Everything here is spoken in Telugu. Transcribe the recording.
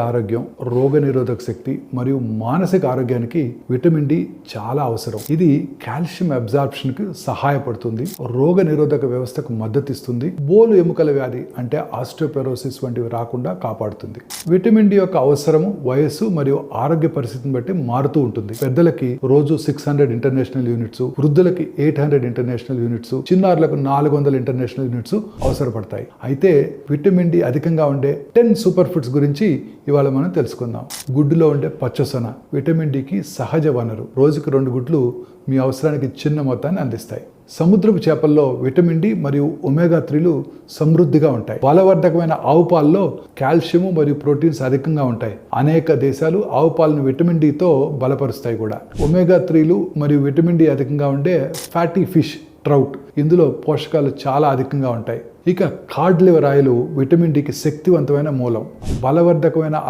ఆరోగ్యం రోగ నిరోధక శక్తి మరియు మానసిక ఆరోగ్యానికి విటమిన్ డి చాలా అవసరం. ఇది కాల్షియం అబ్జార్ప్షన్కి సహాయపడుతుంది రోగ నిరోధక వ్యవస్థకు మద్దతు ఇస్తుంది బోలు ఎముకల వ్యాధి అంటే ఆస్టోపెరోసిస్ వంటివి రాకుండా కాపాడుతుంది. విటమిన్ డి యొక్క అవసరము వయస్సు మరియు ఆరోగ్య పరిస్థితిని బట్టి మారుతూ ఉంటుంది. పెద్దలకి రోజు సిక్స్ హండ్రెడ్ ఇంటర్నేషనల్ యూనిట్స్ వృద్ధులకి ఎయిట్ హండ్రెడ్ ఇంటర్నేషనల్ యూనిట్స్ చిన్నారులకు నాలుగు వందల ఇంటర్నేషనల్ యూనిట్స్ అవసరపడతాయి. అయితే విటమిన్ డి అధికంగా ఉండే టెన్ సూపర్ ఫుడ్స్ గురించి ఇవాళ మనం తెలుసుకుందాం. గుడ్డులో ఉండే పచ్చసొన విటమిన్ డికి సహజ వనరు. రోజుకు రెండు గుడ్లు మీ అవసరానికి చిన్న మొత్తాన్ని అందిస్తాయి. సముద్రపు చేపల్లో విటమిన్ డి మరియు ఒమేగా త్రీలు సమృద్ధిగా ఉంటాయి. బలవర్ధకమైన ఆవు పాలలో కాల్షియం మరియు ప్రోటీన్స్ అధికంగా ఉంటాయి. అనేక దేశాలు ఆవు పాలను విటమిన్ డితో బలపరుస్తాయి కూడా. ఒమేగా త్రీలు మరియు విటమిన్ డి అధికంగా ఉండే ఫ్యాటీ ఫిష్ ట్రౌట్. ఇందులో పోషకాలు చాలా అధికంగా ఉంటాయి. ఇక కార్డ్ లివర్ ఆయిల్ విటమిన్ డికి శక్తివంతమైన మూలం. బలవర్ధకమైన